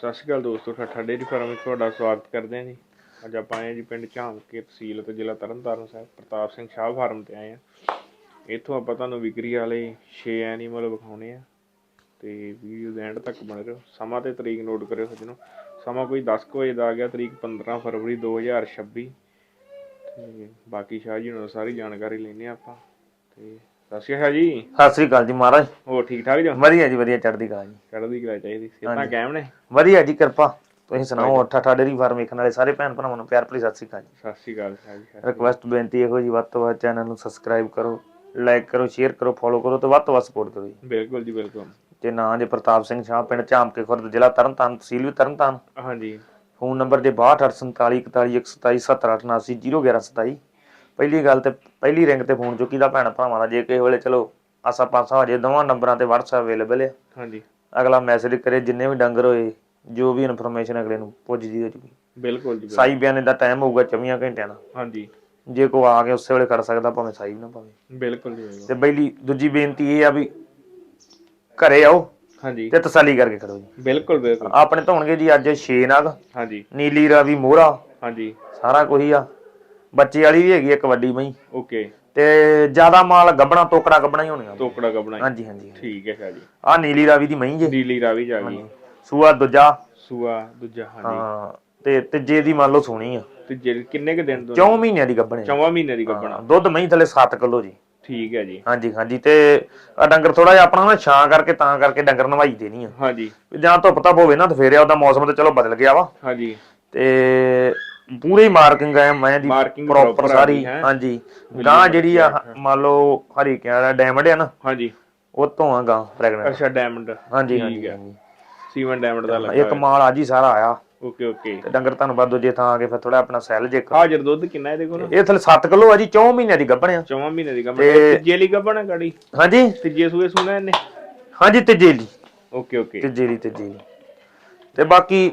ਸਤਿ ਸ਼੍ਰੀ ਅਕਾਲ ਦੋਸਤੋ ਠੱਠਾ dairy farm ਵਿੱਚ ਤੁਹਾਡਾ ਸਵਾਗਤ ਕਰਦੇ ਹਾਂ ਜੀ। ਅੱਜ ਆਪਾਂ ਆਏ ਹਾਂ ਜੀ ਪਿੰਡ ਝਾਮਕੇ ਤਹਿਸੀਲ ਅਤੇ ਜ਼ਿਲ੍ਹਾ ਤਰਨਤਾਰਨ ਸਾਹਿਬ, ਪ੍ਰਤਾਪ ਸਿੰਘ ਸ਼ਾਹ ਫਾਰਮ ਤੇ ਆਏ ਹਾਂ। ਇੱਥੋਂ ਆਪਾਂ ਤੁਹਾਨੂੰ ਵਿਕਰੀ ਵਾਲੇ 6 ਐਨੀਮਲ ਵਿਖਾਉਣੇ ਆ ਤੇ ਵੀਡੀਓ ਦੇ ਐਂਡ ਤੱਕ ਬਣੇ ਰਹੋ। ਸਮਾਂ ਤੇ ਤਰੀਕ ਨੋਟ ਕਰਿਓ ਸੱਜਣੋ। ਸਮਾਂ ਕੋਈ 10 ਕੁ ਵਜੇ ਦਾ ਆ ਗਿਆ, ਤਰੀਕ 15 ਫਰਵਰੀ 2026 ਤੇ ਬਾਕੀ ਸ਼ਾਹ ਜੀ ਨੂੰ ਸਾਰੀ ਜਾਣਕਾਰੀ ਲੈਣੇ ਆ ਆਪਾਂ। ਤੇ ਸਤਿ ਸ਼੍ਰੀ ਅਕਾਲ ਜੀ। ਸਤਿ ਸ੍ਰੀ ਅਕਾਲ ਜੀ ਮਹਾਰਾਜ। ਹੋਰ ਠੀਕ ਠਾਕ ਜੋ? ਵਧੀਆ ਜੀ ਵਧੀਆ ਚੜ੍ਹਦੀ ਕਲਾ ਜੀ। ਚੜ੍ਹਦੀ ਕਲਾ ਚਾਹੀਦੀ ਸਿਹਤਾਂ ਕਾਇਮ ਨੇ? ਵਧੀਆ ਜੀ ਕਿਰਪਾ। ਤੁਸੀਂ ਸੁਣਾਓ ਠਾਠਾ ਡੇਰੀ ਫਾਰਮ ਵੇਖਣ ਵਾਲੇ ਸਾਰੇ ਭੈਣ ਭਰਾਵਾਂ ਨੂੰ ਪਿਆਰ ਭਰੀ ਸਤਿ ਸ੍ਰੀ ਅਕਾਲ ਜੀ। ਸਤਿ ਸ਼੍ਰੀ ਅਕਾਲ ਜੀ ਰਿਕਵੈਸਟ ਬੇਨਤੀ ਇਹੋ ਜੀ ਵੱਧ ਤੋਂ ਵੱਧ ਚੈਨਲ ਨੂੰ ਸਬਸਕ੍ਰਾਈਬ ਕਰੋ ਲਾਈਕ ਕਰੋ ਸ਼ੇਅਰ ਕਰੋ ਫੋਲੋ ਕਰੋ ਤੇ ਵੱਧ ਤੋਂ ਵੱਧ ਸਪੋਰਟ ਕਰੋ ਜੀ। ਬਿਲਕੁਲ ਜੀ ਬਿਲਕੁਲ। ਤੇ ਨਾਂ ਜੇ ਪ੍ਰਤਾਪ ਸਿੰਘ ਸ਼ਾਹ ਪਿੰਡ ਝਾਮਕੇ ਖੁਰਦ ਜ਼ਿਲ੍ਹਾ ਤਰਨਤਾਰਨ ਤਹਿਸੀਲ ਵੀ ਤਰਨਤਾਰਨ। ਹਾਂਜੀ। ਫੋਨ ਨੰਬਰ ਜੇ 628441177027 ਪਹਿਲੀ ਗੱਲ ਤੇ ਪਹਿਲੀ ਰਿੰਗ ਤੇ ਫੋਨ ਚੁੱਕੀ ਦਾ ਭੈਣ ਭਰਾਵਾਂ ਦਾ ਜੇ ਕਿਸੇ ਵੇਲੇ ਚਲੋ ਆਸਾ ਪਾਸਾ ਹੋ ਜੇ ਦੋਵਾਂ ਨੰਬਰਾਂ ਤੇ WhatsApp ਅਵੇਲੇਬਲ ਹੈ ਹਾਂਜੀ। ਅਗਲਾ ਮੈਸੇਜ ਕਰੇ ਜਿੰਨੇ ਵੀ ਡੰਗਰ ਹੋਏ ਜੋ ਵੀ ਇਨਫੋਰਮੇਸ਼ਨ ਅਗਲੇ ਨੂੰ ਪੁੱਜਦੀ ਹੋ ਚੁੱਕੀ ਬਿਲਕੁਲ ਜੀ। ਸਾਈ ਬਿਆਨੇ ਦਾ ਟਾਈਮ ਹੋਊਗਾ 24 ਘੰਟਿਆਂ ਦਾ। ਹਾਂਜੀ। ਜੇ ਕੋ ਆ ਕੇ ਉਸੇ ਵੇਲੇ ਕਰ ਸਕਦਾ ਭਾਵੇਂ ਸਾਈ ਨਾ ਭਾਵੇਂ। ਬਿਲਕੁਲ ਜੀ। ਤੇ ਪਹਿਲੀ ਦੂਜੀ ਬੇਨਤੀ ਇਹ ਆ ਵੀ ਘਰੇ ਆਓ ਹਾਂਜੀ। ਤੇ ਤਸੱਲੀ ਕਰਕੇ ਖੜੋ ਜੀ। ਬਿਲਕੁਲ ਬਿਲਕੁਲ। ਆਪਣੇ ਧੋਣਗੇ ਜੀ ਅੱਜ 6 ਨਾਗ ਹਾਂਜੀ। ਨੀਲੀ ਰਾਵੀ ਮੋਹਰਾ ਹਾਂਜੀ। ਸਾਰਾ ਕੁਝ ਆ। ਬੱਚੇ ਵਾਲੀ ਵੀ ਹੈਗੀ ਇੱਕ ਵੱਡੀ ਮਈ ਓਕੇ। ਤੇ ਜ਼ਿਆਦਾ ਮਾਲ ਗੱਬਣਾ ਤੋਕੜਾ ਗੱਬਣਾ ਹੀ ਹੋਣੀਆਂ। ਟੋਕੜਾ ਕਾ ਬਣਾਈ ਹਾਂਜੀ ਹਾਂਜੀ ਠੀਕ ਹੈ ਸ਼ਾਹ ਜੀ। ਆ ਨੀਲੀ ਰਾਵੀ ਦੀ ਮਈ ਜੇ। ਨੀਲੀ ਰਾਵੀ ਜਾ ਗਈ। ਸੂਆ ਦੂਜਾ। ਸੂਆ ਦੂਜਾ ਹਾਂਜੀ। ਹਾਂ ਤੇ ਤੀਜੇ ਦੀ ਮੰਨ ਲਓ ਸੋਹਣੀ ਆ। ਤੇ ਜਿਹੜੇ ਕਿੰਨੇ ਕ ਦਿਨ ਤੋਂ? ਚੌਂ ਮਹੀਨਿਆਂ ਦੀ ਗੱਬਣੇ। ਚੌਵਾਂ ਮਹੀਨੇ ਦੀ ਗੱਬਣਾ। ਦੁੱਧ ਮਹੀਂ ਥੱਲੇ 7 ਕਿਲੋ ਜੀ। ਠੀਕ ਹੈ ਜੀ। ਹਾਂਜੀ ਹਾਂਜੀ ਤੇ ਆ ਡੰਗਰ ਥੋੜਾ ਜਿਹਾ ਆਪਣਾ ਨਾ ਛਾਂ ਕਰਕੇ ਤਾਂ ਕਰਕੇ ਡੰਗਰ ਨਵਾਈ ਦੇਣੀ ਆ। ਹਾਂਜੀ। ਜਾਂ ਧੁੱਪ ਤਾਂ ਹੋਵੇ ਨਾ ਤੇ ਫੇਰ ਉਹਦਾ ਮੌਸਮ ਤੇ ਚਲੋ ਬਦਲ ਗਿਆ ਵਾ। ਹਾਂਜੀ। ਤੇ ਪੂਰੀ ਮਾਰਕਿੰਗ ਆ ਮੈਂ ਦੀ Marking ਪ੍ਰੋਪਰ proper ਆ ਸਾਰੀ ਹੈ। ਹਾਂਜੀ। ਗਾਂ ਜਿਹੜੀ ਆ ਮੰਨ ਲਓ ਹਰੀਕਿਆਂ ਦਾ ਡਾਇਮੰਡ ਆ ਨਾ ਹਾਂਜੀ। ਉਹ ਤੋਂ ਆ ਗਾਂ ਪ੍ਰੈਗਨੈਂਟ ਅੱਛਾ ਡਾਇਮੰਡ ਹਾਂਜੀ ਠੀਕ ਹਾਂਜੀ ਹੈ। ਹਾਂਜੀ। ਸੀਵਨ ਡਾਇਮੰਡ ਦਾ ਲੱਗਾ ਇੱਕ ਮਾਲ ਅੱਜ ਹੀ ਸਾਰਾ ਆਇਆ। ਓਕੇ ਓਕੇ ਤੇ ਡੰਗਰ ਤੁਹਾਨੂੰ ਬਾਅਦ ਦੂਜੇ ਥਾਂ ਆ ਕੇ ਫਿਰ ਥੋੜਾ ਆਪਣਾ ਸੈੱਲ ਜੇ ਹਾਜ਼ਰ ਦੁੱਧ ਕਿੰਨਾ ਇਹਦੇ ਕੋਲ? ਇਹ ਥੱਲੇ 7 ਕਿਲੋ ਆ ਜੀ 4 ਮਹੀਨਿਆਂ ਦੀ ਗੱਭਣ ਆ। ਚੌਵਾਂ ਮਹੀਨੇ ਦੀ ਗੱਬਣਾ ਤੇ- ਤੀਜੇ ਲਈ ਗੱਬਣਾ ਗਾੜੀ? ਹਾਂਜੀ। ਤੀਜੇ ਸੂਏ ਸੁਣਾ ਇਹਨੇ? ਹਾਂਜੀ ਤੀਜੇ ਲਈ। ਓਕੇ ਓਕੇ ਤੀਜੇ ਲਈ ਤੀਜੇ ਲਈ। ਤੇ ਬਾਕੀ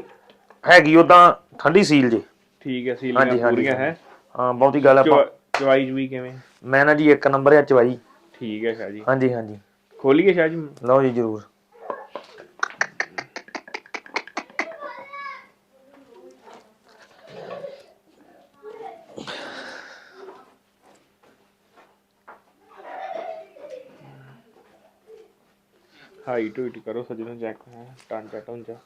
ਹੈਗੀ ਉਦਾਂ ਠੰਡੀ ਸੀਲ ਜੇ। ਠੀਕ ਹੈ ਹਾਂਜੀ, ਸੀਲੀਆਂ ਹਾਂਜੀ, ਪੂਰੀਆਂ ਹੈ। ਹਾਂ ਬਹੁਤੀ ਗੱਲ ਆਪਾਂ ਚੁਆਈਜ ਵੀ ਕਿਵੇਂ? ਮੈਂ ਨਾ ਜੀ ਇੱਕ ਨੰਬਰ ਆ ਚਵਾਈ ਠੀਕ ਹੈ ਸ਼ਾਹ ਜੀ। ਹਾਂਜੀ ਹਾਂਜੀ। ਖੋਲੀਏ ਸ਼ਾਹ ਜੀ? ਲਓ ਜੀ ਜਰੂਰ। ਹਾਈਟ ਹੂਟ ਕਰੋ ਸਜਣੋ ਚੈੱਕ ਟਾਂਚਾ ਟਾਂਚਾ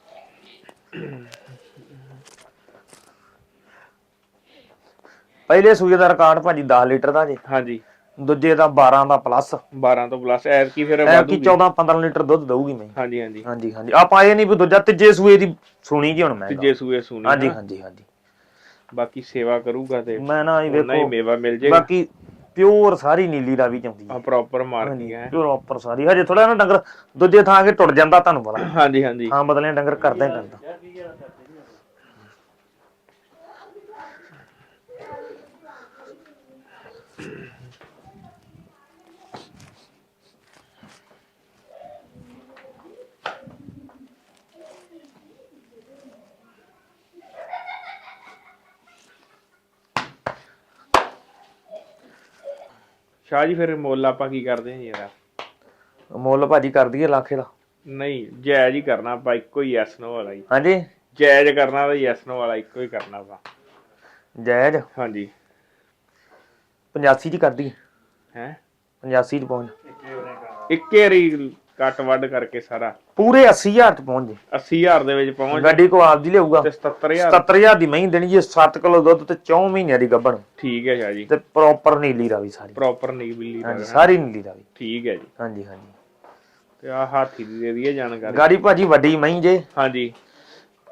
ਪਹਿਲੇ ਸੂਏ ਦਾ ਰਿਕਾਰਡ ਭਾਜੀ 10 ਲੀਟਰ ਦਾ ਜੇ। ਹਾਂਜੀ। ਦੂਜੇ ਦਾ 12 ਦਾ ਪਲੱਸ 12 ਤੋਂ ਪਲੱਸ ਐਰ ਕੀ ਫਿਰ ਐ ਵਾਧੂ ਕੀ 14 15 ਲੀਟਰ ਦੁੱਧ ਦਊਗੀ ਮੈਂ। ਹਾਂਜੀ ਹਾਂਜੀ। ਹਾਂਜੀ ਹਾਂਜੀ। ਆਪਾਂ ਇਹ ਨਹੀਂ ਵੀ ਦੂਜਾ ਤੀਜੇ ਸੂਏ ਦੀ ਸੁਣੀ ਜੀ ਹੁਣ ਮੈਂ ਤੀਜੇ ਸੂਏ ਸੂਣੀ ਹਾਂਜੀ। ਹਾਂਜੀ ਹਾਂਜੀ। ਬਾਕੀ ਸੇਵਾ ਕਰੂਗਾ ਤੇ ਮੈਂ ਨਾ ਇਹ ਹੀ ਵੇਖੋ ਮੇਵਾ ਮਿਲ ਜਾਏਗਾ। ਬਾਕੀ ਪਿਓਰ ਸਾਰੀ ਨੀਲੀ ਰਾਵੀ ਚ ਆਉਂਦੀ ਹੈ। ਆ ਪ੍ਰੋਪਰ ਮਾਰਕਿੰਗ ਹੈ ਪਿਓਰ ਉੱਪਰ ਸਾਰੀ। ਹਜੇ ਥੋੜਾ ਨਾ ਡੰਗਰ ਦੂਜੇ ਥਾਂ ਕੇ ਟੁੱਟ ਜਾਂਦਾ ਤੁਹਾਨੂੰ ਪਤਾ। ਹਾਂਜੀ ਹਾਂਜੀ। ਥਾਂ ਬਦਲੇ ਡੰਗਰ ਕਰਦਾ ਹੀ ਕਰਦਾ। ਸ਼ਾਹ ਜੀ ਫਿਰ ਮੁੱਲ ਆਪਾਂ ਕੀ ਕਰਦੇ ਹਾਂ ਜੀ ਇਹਦਾ? ਮੁੱਲ ਭਾਜੀ ਕਰ ਦਈਏ ਲੱਖੇ ਦਾ ਨਹੀਂ ਜਾਇਜ਼ ਹੀ ਕਰਨਾ ਆਪਾਂ ਇੱਕੋ ਹੀ ਯੈਸ ਨੋ ਵਾਲਾ ਹੀ ਹਾਂਜੀ। ਜਾਇਜ਼ ਕਰਨਾ ਤਾਂ ਯੈਸ ਨੋ ਵਾਲਾ ਇੱਕੋ ਹੀ ਕਰਨਾ ਆਪਾਂ। ਜਾਇਜ਼? ਹਾਂਜੀ। 85 ਚ ਕਰ ਦਈਏ। ਹੈ? 85 ਚ ਪਹੁੰਚ। ਇੱਕੇ ਵਾਰੀ ਕੱਟ ਵੱਡ ਕਰਕੇ ਸਾਰਾ। ਪੂਰੇ 80000 ਚ ਪਹੁੰਚ ਜੇ। 80000 ਦੇ ਵਿੱਚ ਪਹੁੰਚ ਗੱਡੀ ਕੋ ਆਪਦੀ ਲਿਆਊਗਾ। ਤੇ 77000 77000 ਦੀ ਮਹੀਂ ਦੇਣੀ ਜੀ 7 ਕਿਲੋ ਦੁੱਧ ਤੇ 4 ਮਹੀਨਿਆਂ ਦੀ ਗੱਭਣ। ਠੀਕ ਹੈ ਸ਼ਾਹ ਜੀ। ਤੇ ਪ੍ਰੋਪਰ ਨੀਲੀ ਰਾਵੀ ਸਾਰੀ। ਪ੍ਰੋਪਰ ਨਹੀਂ ਬਿੱਲੀ ਦਾ ਹਾਂਜੀ ਸਾਰੀ ਨੀਲੀ ਰਾਵੀ। ਠੀਕ ਹੈ ਜੀ। ਹਾਂਜੀ ਹਾਂਜੀ। ਤੇ ਆ ਹਾਥੀ ਦੀ ਦੇ ਦਈਏ ਜਾਣਕਾਰੀ। ਗਾੜੀ ਭਾਜੀ ਵੱਡੀ ਮਹੀਂ ਜੇ। ਹਾਂਜੀ।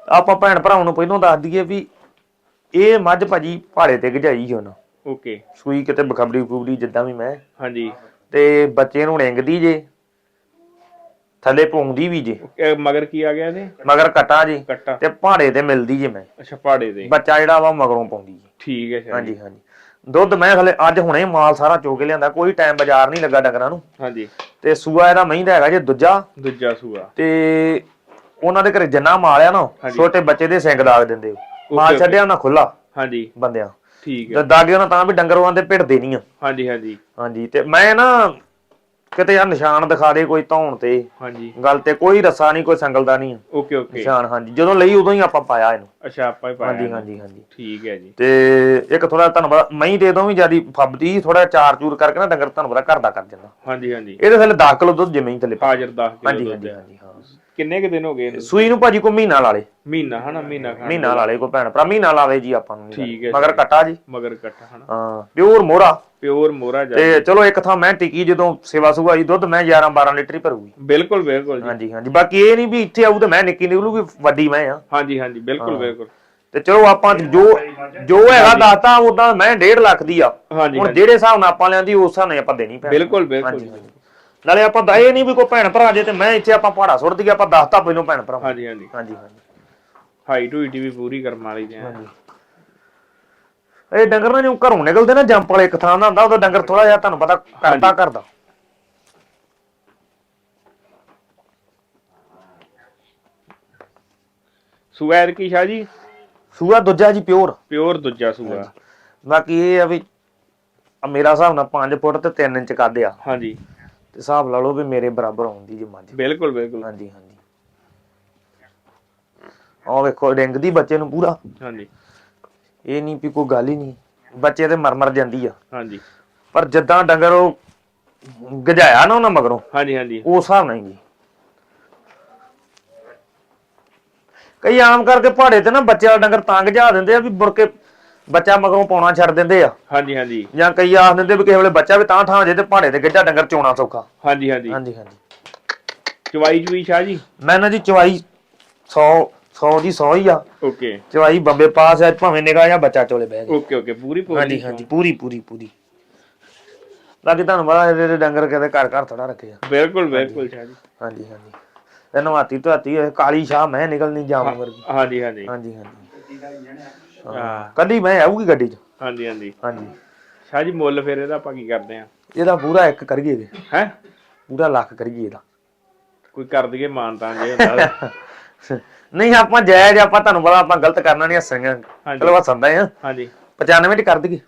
ਆਪਾਂ ਭੈਣ ਭਰਾਵਾਂ ਨੂੰ ਪਹਿਲਾਂ ਦੱਸ ਦਈਏ ਵੀ ਇਹ ਮੱਝ ਭਾਜੀ ਪਹਾੜੇ ਤੇ ਗਜਾਈ ਉਹਨਾਂ ਓਕੇ। ਸੂਈ ਕਿਤੇ ਬਖਬੜੀ ਬਖੂਬੜੀ ਜਿੱਦਾਂ ਵੀ ਮੈਂ। ਹਾਂਜੀ। ਤੇ ਬੱਚੇ ਨੂੰ ਡਿੰਗਦੀ ਜੇ। ਥੱਲੇ ਪੌਂਦੀ ਵੀ ਜੇ। ਇਹ ਮਗਰ ਕੀ ਆ ਗਿਆ ਇਹਦੇ? ਮਗਰ ਕਟਾ ਜੇ। ਕੱਟਾ। ਤੇ ਪਹਾੜੇ ਤੇ ਮਿਲਦੀ ਜੇ ਮੈਂ। ਅੱਛਾ ਪਹਾੜੇ ਦੇ। ਬੱਚਾ ਜਿਹੜਾ ਵਾ ਉਹ ਮਗਰੋਂ ਪਾਉਂਦੀ ਜੇ। ਠੀਕ ਹੈ ਜੀ। ਹਾਂਜੀ ਹਾਂਜੀ। ਦੁੱਧ ਮੈਂ ਹਲੇ ਅੱਜ ਹੁਣੇ ਮਾਲ ਸਾਰਾ ਚੋ ਕੇ ਲਿਆਂਦਾ ਕੋਈ ਟਾਈਮ ਬਾਜ਼ਾਰ ਨਹੀਂ ਲੱਗਾ ਡੰਗਰਾਂ ਨੂੰ। ਹਾਂਜੀ। ਤੇ ਸੂਆ ਇਹਦਾ ਮਹੀਂ ਦਾ ਹੈਗਾ ਜੇ ਦੂਜਾ। ਦੂਜਾ ਸੂਆ। ਤੇ ਉਹਨਾਂ ਦੇ ਘਰੇ ਜਿੰਨਾ ਮਾਲ ਆ ਨਾ ਹਾਂਜੀ। ਛੋਟੇ ਬੱਚੇ ਦੇ ਸਿੰਗ ਦਾਗ ਦਿੰਦੇ ਉਹ। ਮਾਲ. ਛੱਡਿਆ ਉਹਨਾਂ ਖੁੱਲਾ ਹਾਂਜੀ। ਬੰਦਿਆਂ। ਠੀਕ ਹੈ। ਤੇ ਦਾਗੇ ਉਹਨਾਂ ਤਾਂ ਵੀ ਡੰਗਰ ਉਹਨਾਂ ਦੇ ਭਿੜਦੇ ਨਹੀਂ ਆ। ਹਾਂਜੀ ਹਾਂਜੀ। ਹਾਂਜੀ ਤੇ ਮੈਂ ਨਾ ਕਿਤੇ ਆ ਨਿਸ਼ਾਨ ਦਿਖਾ ਦੇ ਕੋਈ ਧੌਣ ਤੇ। ਹਾਂਜੀ। ਗੱਲ ਤੇ ਕੋਈ ਰੱਸਾ ਨਹੀਂ ਕੋਈ ਸੰਗਲ ਦਾ ਨਹੀਂ ਓਕੇ ਓਕੇ। ਨਿਸ਼ਾਨ ਹਾਂਜੀ। ਜਦੋਂ ਲਈ ਉਦੋਂ ਹੀ ਆਪਾਂ ਪਾਇਆ ਇਹਨੂੰ। ਅੱਛਾ ਆਪਾਂ ਹੀ ਪਾਇਆ ਹਾਂਜੀ। ਹਾਂਜੀ ਹਾਂਜੀ। ਠੀਕ ਹੈ ਜੀ। ਤੇ ਇੱਕ ਥੋੜਾ ਪਤਾ ਮਹੀਂ ਦੇ ਦੋ ਵੀ ਜਿਆਦੀ ਫੱਬਦੀ ਥੋੜਾ ਚਾਰ ਚੂਰ ਕਰਕੇ ਨਾ ਡੰਗਰ ਪਤਾ ਘਰ ਦਾ ਕਰ ਜਾਂਦਾ ਹਾਂਜੀ ਹਾਂਜੀ। ਇਹਦੇ ਥੱਲੇ 10 ਕਿਲੋ ਦੁੱਧ ਜਮੇ ਹੀ ਥੱਲੇ ਪਾ- ਹਾਜ਼ਰ 10 ਕਿਲੋ ਹਾਂਜੀ ਦੁੱਧ ਹਾਂਜੀ ਹੈ। ਕਿੰਨੇ ਕੁ ਦਿਨ ਹੋ ਗਏ ਇਹਨੂੰ? ਸੂਈ ਨੂੰ ਭਾਜੀ ਕੋ ਮਹੀਨਾ ਲਾਲੇ ਮਹੀਨਾ ਹਨਾ? ਮਹੀਨਾ ਖਾਣ ਮਹੀਨਾ ਲਾਲੇ ਕੋ ਭੈਣ ਭਰਾ ਮਹੀਨਾ ਲਾਵੇ ਜੀ ਆਪਾਂ ਨੂੰ ਠੀਕ ਹੈ ਮਗਰ ਕੱਟਾ ਜੀ। ਮਗਰ ਕੱਟ ਹਨਾ? ਹਾਂ ਪਿਓਰ ਮੋਰਾ ਪਿਓਰ ਮੋਰਾ ਜਾ ਤੇ ਚਲੋ ਇੱਕ ਥਾਂ ਮੈਂ ਟਿਕੀ ਜਦੋਂ ਸੇਵਾ ਸੁਗਾ ਜੀ ਦੁੱਧ ਮੈਂ 11 12 ਲੀਟਰ ਹੀ ਭਰੂਗੀ। ਬਿਲਕੁਲ ਬਿਲਕੁਲ ਜੀ। ਹਾਂਜੀ ਹਾਂਜੀ। ਬਾਕੀ ਇਹ ਨਹੀਂ ਵੀ ਇੱਥੇ ਆਊ ਤੇ ਮੈਂ ਨਿੱਕੀ ਨਿਕਲੂਗੀ ਵੱਡੀ ਮੈਂ ਆ। ਹਾਂਜੀ ਹਾਂਜੀ। ਬਿਲਕੁਲ ਬਿਲਕੁਲ। ਤੇ ਚਲੋ ਆਪਾਂ ਜੋ ਜੋ ਹੈਗਾ ਦੱਸਤਾ ਉਦਾਂ ਮੈਂ 1.5 ਲੱਖ ਦੀ ਆ। ਹੁਣ ਜਿਹੜੇ ਹਿਸਾਬ ਨਾਲ ਆਪਾਂ ਲਿਆਂਦੀ ਉਸ ਹਿਸਾਬ ਨਾਲ ਆਪਾਂ ਦੇਣੀ ਪੈਣੀ ਬਿਲਕੁਲ ਬਿਲਕੁਲ ਨਾਲੇ ਆਪਾਂ ਦਾ ਇਹ ਨਹੀਂ ਵੀ ਕੋਈ ਭੈਣ ਭਰਾ ਜੇ ਤੇ ਮੈਂ ਇੱਥੇ ਆਪਾਂ ਪਹਾੜਾ ਸੁੱਟ ਦਈਏ ਆਪਾਂ ਦੱਸਤਾ ਪਹਿਲੋਂ ਭੈਣ ਭਰਾ ਹਾਂਜੀ ਹਾਂਜੀ। ਹਾਂਜੀ ਹਾਂਜੀ। ਹਾਈਟ ਹੋਈਟ ਵੀ ਪੂਰੀ ਵਾਲੀ ਦੇ ਆ ਹਾਂਜੀ। ਇਹ ਡੰਗਰ ਨਾ ਜਿਉਂ ਘਰੋਂ ਨਿਕਲਦੇ ਨਾ ਜੰਪ ਵਾਲੇ ਇੱਕ ਥਾਂ ਦਾ ਹੁੰਦਾ ਉਹਦਾ ਡੰਗਰ ਥੋੜਾ ਜਿਹਾ ਤੁਹਾਨੂੰ ਪਤਾ ਕਰਦਾ। ਕਰਦਾ ਸੁਐਰ ਕੀ ਸ਼ਾਹ ਜੀ? ਸੂਆ ਦੂਜਾ ਜੀ ਪਿਓਰ। ਪਿਓਰ ਦੂਜਾ ਸੂਆ। ਬਾਕੀ ਇਹ ਆ ਵੀ ਆ ਮੇਰਾ ਹਿਸਾਬ ਨਾਲ 5 ਫੁੱਟ ਤੇ 3 ਇੰਚ ਕੱਦ ਆ। ਹਾਂਜੀ। ਤੇ ਹਿਸਾਬ ਲਾ ਲਓ ਵੀ ਮੇਰੇ ਬਰਾਬਰ ਆਉਂਦੀ ਜੀ ਮੱਝ। ਬਿਲਕੁਲ ਬਿਲਕੁਲ। ਹਾਂਜੀ ਹਾਂਜੀ। ਆਹ ਵੇਖੋ ਡਿੰਗਦੀ ਬੱਚੇ ਨੂੰ ਪੂਰਾ। ਹਾਂਜੀ। ਇਹ ਨਹੀਂ ਵੀ ਕੋਈ ਗੱਲ ਹੀ ਨਹੀਂ। ਬੱਚੇ ਤੇ ਮਰ ਮਰ ਜਾਂਦੀ ਆ। ਹਾਂਜੀ। ਪਰ ਜਿੱਦਾਂ ਡੰਗਰ ਉਹ ਗਜਾਇਆ ਨਾ ਉਹਨਾਂ ਮਗਰੋਂ ਹਾਂਜੀ ਹਾਂਜੀ। ਉਸ ਹਿਸਾਬ ਨਾਲ ਜੀ। ਕਈ ਆਮ ਕਰਕੇ ਪਹਾੜੇ ਤੇ ਨਾ ਬੱਚੇ ਵਾਲਾ ਡੰਗਰ ਤੰਗ ਜਾ ਦਿੰਦੇ ਆ ਵੀ ਮੁੜ ਕੇ ਬੱਚਾ ਮਗਰੋਂ ਪਾਉਣਾ ਛੱਡ ਦਿੰਦੇ ਆ। ਹਾਂਜੀ ਹਾਂਜੀ। ਜਾਂ ਕਈ ਆਖ ਦਿੰਦੇ ਵੀ ਕਿਸੇ ਵੇਲੇ ਬੱਚਾ ਵੀ ਤਾਂ ਠਾਂ ਜੇ ਤੇ ਪਹਾੜੇ ਤੇ ਗੱਜਾ ਡੰਗਰ ਚੋਣਾ ਸੌਖਾ। ਹਾਂਜੀ ਹਾਂਜੀ। ਹਾਂਜੀ ਹਾਂਜੀ। ਚਵਾਈ ਚੁਈ ਸ਼ਾਹ ਜੀ? ਮੈਂ ਨਾ ਜੀ ਚਵਾਈ 100 100 ਦੀ 100 ਹੀ ਆ। ਓਕੇ। ਚਵਾਈ ਬੰਬੇ ਪਾਸ ਹੈ ਭਾਵੇਂ ਨਿਗਾਹ ਜਾਂ ਬੱਚਾ ਚੋਲੇ ਬਹਿ ਜਾ ਓਕੇ ਓਕੇ ਪੂਰੀ ਪੂਰੀ। ਹਾਂਜੀ ਹਾਂਜੀ ਪੂਰੀ ਪੂਰੀ ਪੂਰੀ। ਲੱਗੇ ਤੁਹਾਨੂੰ ਪਤਾ ਇਹਦੇ ਡੰਗਰ ਕਿਤੇ ਘਰ ਘਰ ਥੋੜਾ ਰੱਖੇ ਆ। ਬਿਲਕੁਲ ਬਿਲਕੁਲ ਸ਼ਾਹ ਜੀ। ਹਾਂਜੀ ਹਾਂਜੀ। ਤੇ ਨਵਾਤੀ ਧਾਤੀ ਕਾਲੀ ਸ਼ਾਹ ਮੈਂ ਨਿਕਲਣੀ ਜਾਮ ਵਰਗੀ। ਹਾਂਜੀ ਹਾਂਜੀ। ਹਾਂਜੀ ਹਾਂਜੀ। ਹਾਂ। ਕੱਲੀ ਮੈਂ ਆਊਗੀ ਗੱਡੀ 'ਚ? ਹਾਂਜੀ ਹਾਂਜੀ। ਹਾਂਜੀ। ਸ਼ਾਹ ਜੀ ਮੁੱਲ ਫਿਰ ਇਹਦਾ ਆਪਾਂ ਕੀ ਕਰਦੇ ਆ? ਇਹਦਾ ਪੂਰਾ ਇੱਕ ਕਰੀਏ ਜੀ ਹੈ? ਪੂਰਾ ਲੱਖ ਕਰੀਏ ਇਹਦਾ। ਕੋਈ ਕਰ ਦਈਏ ਮਾਨਤਾਂ ਜੇ ਹੁੰਦਾ। ਨਹੀਂ ਆਪਾਂ ਜਾਇਜ਼ ਆਪਾਂ ਤੁਹਾਨੂੰ ਪਤਾ ਆਪਾਂ ਗਲਤ ਕਰਨਾ ਨਹੀਂ ਹੱਸਾਂਗੇ ਹਾਂਜੀ। ਚਲੋ ਹੱਸਦਾ ਆ। ਹਾਂਜੀ। 95 ਚ ਕਰ ਦਈਏ।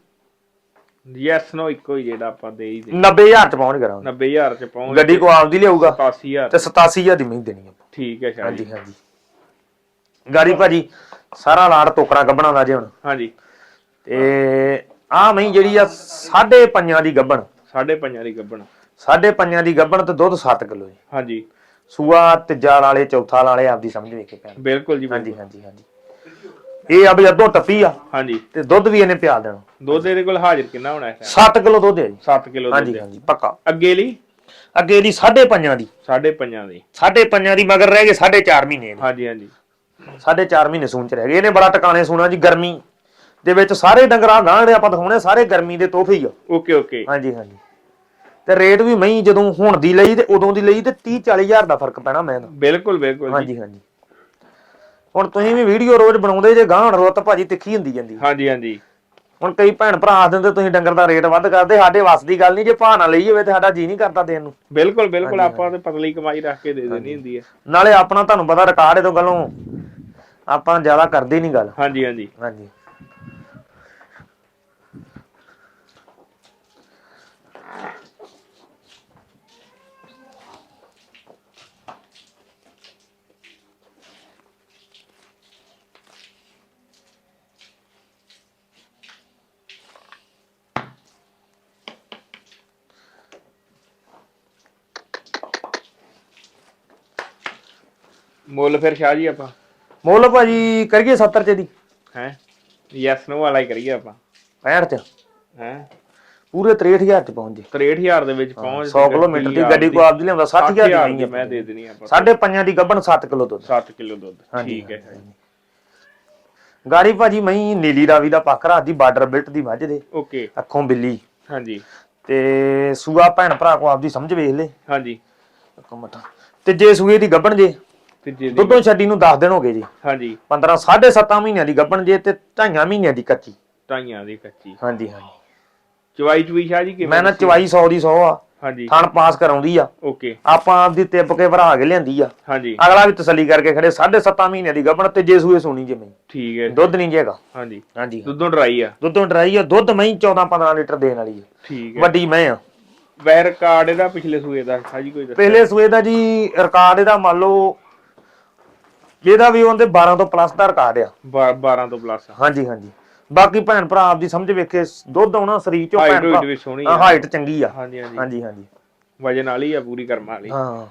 ਯੈਸ ਨੋ ਇੱਕੋ ਹੀ ਜਿਹੜਾ ਆਪਾਂ ਦੇ ਹੀ ਦੇ 90000 ਚ ਪਹੁੰਚ ਕਰਾਂਗੇ। 90000 ਚ ਪਹੁੰਚ ਗੱਡੀ ਕੋ ਆਪਦੀ ਲਿਆਊਗਾ। 87000 ਤੇ 87000 ਦੀ ਮਹੀਂ ਦੇਣੀ ਆਪਾਂ ਠੀਕ ਹੈ ਸ਼ਾਹ ਜੀ। ਹਾਂਜੀ ਹਾਂਜੀ। ਗਾੜੀ ਭਾਜੀ ਸਾਰਾ ਲਾੜ ਟੋਕਰਾ ਗੱਬਣਾ ਦਾ ਜੇ ਹੁਣ। ਹਾਂਜੀ। ਤੇ ਆ ਮਹੀਂ ਜਿਹੜੀ ਆ ਸਾਢੇ ਪੰਜਾਂ ਦੀ ਗੱਬਣ। ਸਾਢੇ ਪੰਜਾਂ ਦੀ ਗੱਬਣ। ਸਾਢੇ ਪੰਜਾਂ ਦੀ ਗੱਬਣ ਤੇ ਦੁੱਧ 7 ਕਿਲੋ ਜੀ। ਹਾਂਜੀ। ਸੂਆ ਤੀਜਾ ਵਾਲੇ ਚੌਥਾ ਵਾਲੇ ਆਪਦੀ ਸਮਝ ਵੇਖੇ ਪੈਣ। ਬਿਲਕੁਲ ਜੀ ਹਾਂਜੀ ਹਾਂਜੀ ਹਾਂਜੀ। ਇਹ ਵੀ ਅੱਧੋ ਟੱਪੀ ਆ ਹਾਂਜੀ। ਤੇ ਦੁੱਧ ਵੀ ਇਹਨੇ ਪਿਆ ਦੇਣਾ। ਦੁੱਧ ਇਹਦੇ ਕੋਲ ਹਾਜ਼ਰ ਕਿੰਨਾ ਹੋਣਾ ਹੈ 7 ਕਿਲੋ ਦੁੱਧ ਹੈ ਜੀ। 7 ਕਿਲੋ ਦੁੱਧ ਹਾਂਜੀ। ਹਾਂਜੀ ਪੱਕਾ। ਅੱਗੇ ਲਈ? ਅੱਗੇ ਦੀ ਸਾਢੇ ਪੰਜਾਂ ਦੀ। ਸਾਢੇ ਪੰਜਾਂ ਦੀ। ਸਾਢੇ ਪੰਜਾਂ ਦੀ ਮਗਰ ਰਹਿ ਗਏ ਸਾਢੇ ਚਾਰ ਮਹੀਨੇ ਇਹਦੇ। ਹਾਂਜੀ ਹਾਂਜੀ। ਸਾਢੇ ਚਾਰ ਮਹੀਨੇ ਸੂਣ ਚ ਰਹਿ ਗਏ। ਇਹਨੇ ਬੜਾ ਟਿਕਾਣੇ ਸੁਣਾ ਜੀ ਗਰਮੀ ਦੇ ਵਿੱਚ ਸਾਰੇ ਡੰਗਰਾਂ ਗਾਂ ਜਿਹੜੇ ਆਪਾਂ ਦਿਖਾਉਣੇ ਸਾਰੇ ਗਰਮੀ ਦੇ ਤੋਹਫੇ ਹੀ ਆ। Okay okay. ਹਾਂਜੀ ਹਾਂਜੀ। ਤੇ ਰੇਟ ਵੀ ਮਹੀਂ ਜਦੋਂ ਹੁਣ ਦੀ ਲਈ ਤੇ ਉਦੋਂ ਦੀ ਲਈ ਤੇ 30 40 ਹਜ਼ਾਰ ਦਾ ਫ਼ਰਕ ਪੈਣਾ ਮੈਂ ਦਾ ਬਿਲਕੁਲ ਬਿਲਕੁਲ ਹਾਂਜੀ ਹਾਂਜੀ। ਹੁਣ ਤੁਸੀਂ ਵੀ ਵੀਡੀਓ ਰੋਜ਼ ਬਣਾਉਂਦੇ ਜੇ ਗਾਂ ਰੁੱਤ ਭਾਜੀ ਤਿੱਖੀ ਹੁੰਦੀ ਜਾਂਦੀ। ਹਾਂਜੀ ਹਾਂਜੀ। ਹੁਣ ਕਈ ਭੈਣ ਭਰਾ ਆਖ ਦਿੰਦੇ ਤੁਸੀਂ ਡੰਗਰ ਦਾ ਰੇਟ ਵੱਧ ਕਰਦੇ ਸਾਡੇ ਵੱਸ ਦੀ ਗੱਲ ਨਹੀਂ ਜੇ ਭਾਅ ਨਾ ਲਈ ਹੋਵੇ ਤੇ ਸਾਡਾ ਜੀ ਨਹੀਂ ਕਰਦਾ ਦੇਣ ਨੂੰ। ਬਿਲਕੁਲ ਬਿਲਕੁਲ ਆਪਾਂ ਤੇ ਪਤਲੀ ਕਮਾਈ ਰੱਖ ਕੇ ਦੇ ਦੇਣੀ ਹੁੰਦੀ ਹੈ ਨਾਲੇ ਆਪਣਾ ਤੁਹਾਨੂੰ ਪਤਾ ਰਿਕਾਰਡ ਇਹਦੋਂ ਗੱਲੋਂ ਆਪਾਂ ਜ਼ਿਆਦਾ ਕਰਦੇ ਨਹੀਂ ਗੱਲ। ਹਾਂਜੀ ਹਾਂਜੀ। ਹਾਂਜੀ। ਮੁੱਲ ਫਿਰ ਸ਼ਾਹ ਜੀ ਆਪਾਂ। ਮੁੱਲ ਭਾਜੀ ਕਰੀਏ 70 ਚ ਦੀ। ਹੈ? ਯੈਸ ਨੋ ਵਾਲਾ ਹੀ ਕਰੀਏ ਆਪਾਂ। 65 ਚ। ਹੈ? ਪੂਰੇ 63000 ਚ ਪਹੁੰਚ ਜੇ। 63000 ਦੇ ਵਿੱਚ ਪਹੁੰਚ 100 ਕਿਲੋਮੀਟਰ ਦੀ ਗੱਡੀ ਕੋ ਆਪਦੀ ਲਿਆਉਂਦਾ 60000 ਦੀ ਦੀ ਮੈਂ ਦੇ ਦੇਣੀ ਆਪਾਂ। ਸਾਢੇ ਪੰਜਾਂ ਦੀ ਗੱਬਣ 7 ਕਿਲੋ ਦੁੱਧ। 7 ਕਿਲੋ ਦੁੱਧ ਠੀਕ ਹੈ। ਗਾੜੀ ਭਾਜੀ ਮਈ ਨੀਲੀ ਰਾਵੀ ਦਾ ਪੱਕ ਰਾਤ ਦੀ ਬਾਰਡਰ ਬਿਲਟ ਦੀ ਮੱਝ ਦੇ। ਓਕੇ। ਅੱਖੋਂ ਬਿੱਲੀ। ਹਾਂਜੀ। ਤੇ ਸੂਆ ਭੈਣ ਭਰਾ ਕੋ ਆਪਦੀ ਸਮਝ ਵੇਖ ਲੈ। ਹਾਂਜੀ। ਅੱਖੋਂ ਮੱਠਾ ਤੇ ਜੇ ਸੂਏ ਦੀ ਗੱਬਣ ਜੇ। ਤੇ ਜੇ ਦੁੱਧੋਂ ਛੱਡੀ ਨੂੰ 10 ਦਿਨ ਹੋ ਗਏ ਜੀ। ਹਾਂਜੀ। 15 7.5 ਮਹੀਨਿਆਂ ਦੀ ਗੱਬਣ ਜੇ ਤੇ ਢਾਈਆਂ ਮਹੀਨਿਆਂ ਦੀ ਕੱਚੀ। ਟਾਈਆਂ ਦੀ ਕੱਚੀ। ਹਾਂਜੀ ਹਾਂਜੀ। ਚਵਾਈ ਚੁਈ ਸ਼ਾਹ ਜੀ ਕਿਵੇਂ ਮੈਂ ਨਾ ਚਵਾਈ 100 ਦੀ 100 ਆ। ਹਾਂਜੀ। ਥਣ ਪਾਸ ਕਰਾਉਂਦੀ ਆ। ਓਕੇ। ਆਪਾਂ ਆਪਦੀ ਤਿੱਪ ਕੇ ਭਰਾ ਕੇ ਲਿਆਂਦੀ ਆ। ਹਾਂਜੀ। ਅਗਲਾ ਵੀ ਤਸੱਲੀ ਕਰਕੇ ਖੜੇ 7.5 ਮਹੀਨਿਆਂ ਦੀ ਗੱਬਣ ਤੇ ਜੇ ਸੂਏ ਸੋਣੀ ਜੇ ਮੈਂ ਠੀਕ ਹੈ ਦੁੱਧ ਨਹੀਂ ਜੇਗਾ ਹਾਂਜੀ। ਹਾਂਜੀ। ਦੁੱਧੋਂ ਡਰਾਈ ਆ। ਦੁੱਧੋਂ ਡਰਾਈ ਆ। ਦੁੱਧ ਮੈਂ 14 15 ਲੀਟਰ ਦੇਣ ਵਾਲੀ ਆ। ਠੀਕ ਹੈ। ਵੱਡੀ ਮੈਂ ਆ। ਵੈ ਰਿਕਾਰਡ ਇਹਦਾ ਪਿਛਲੇ ਸੂਏ ਦਾ ਸ਼ਾਹ ਜੀ ਕੋਈ ਦੱਸੋ ਪਹਿਲੇ ਸੂਏ ਦਾ ਜੀ ਰਿਕਾਰਡ ਇਹਦਾ ਮੰਨ ਲਓ ਇਹਦਾ ਵੀ ਉਹਦੇ 12 ਤੋਂ ਪਲੱਸ ਦਾ ਰਿਕਾਰਡ ਆ। 12 ਤੋਂ ਪਲੱਸ ਹਾਂਜੀ ਹਾਂਜੀ। ਬਾਕੀ ਭੈਣ ਭਰਾ ਆਪਦੀ ਸਮਝ ਵੇਖੇ ਦੁੱਧ ਆਉਣਾ ਸਰੀਰ ਚੋਂ ਹਾਈਟ ਭੈਣ ਵੀ ਭਰਾ ਸੋਹਣੀ ਹਾਂ, ਆ ਹਾਈਟ ਚੰਗੀ ਆ। ਹਾਂਜੀ ਹਾਂਜੀ। ਵਜਨ ਵਾਲੀ ਆ ਪੂਰੀ ਕਰਮ ਵਾਲੀ। ਹਾਂ।